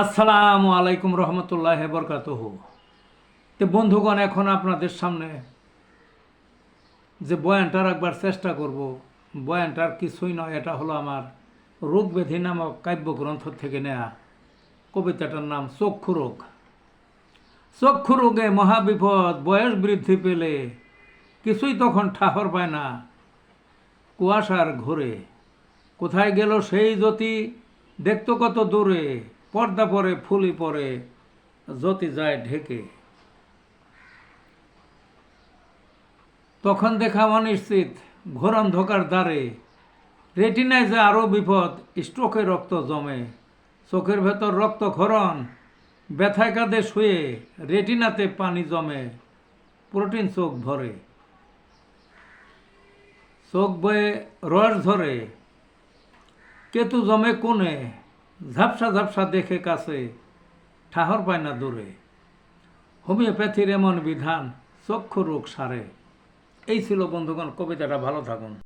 আসসালামু আলাইকুম রহমতুল্লাহ বরকাত তো বন্ধুগণ, এখন আপনাদের সামনে যে বয়ানটা রাখবার চেষ্টা করব, বয়ানটার কিছুই নয়, এটা হলো আমার রোগ ব্যাধি নামক কাব্যগ্রন্থ থেকে নেয়া কবিতাটার নাম চক্ষু রোগ। চক্ষু রোগে মহাবিপদ, বয়স বৃদ্ধি পেলে কিছুই তখন ঠাহর পায় না, কুয়াশার ঘোরে। কোথায় গেল সেই জ্যোতি? দেখতো কত দূরে। পর্দা পরে, ফুলি পরে, জ্যোতি যায় ঢেকে। তখন দেখা অনিশ্চিত, ঘোর অন্ধকার দ্বারে। রেটিনায় যে আরও বিপদ, স্ট্রোকে রক্ত জমে। চোখের ভেতর রক্তক্ষরণ ব্যথায় কাঁধে শুয়ে, রেটিনাতে পানি জমে, প্রোটিন চোখ ভরে। চোখ বয়ে রস ধরে, কেতু জমে কোণে ঝাপসা ঝাপসা দেখে কাছে ঠাহর পায় না দূরে। হোমিওপ্যাথির এমন বিধান চক্ষু রোগ সারে। এই ছিল বন্ধুগণ, কবিতাটা ভালো থাকুন।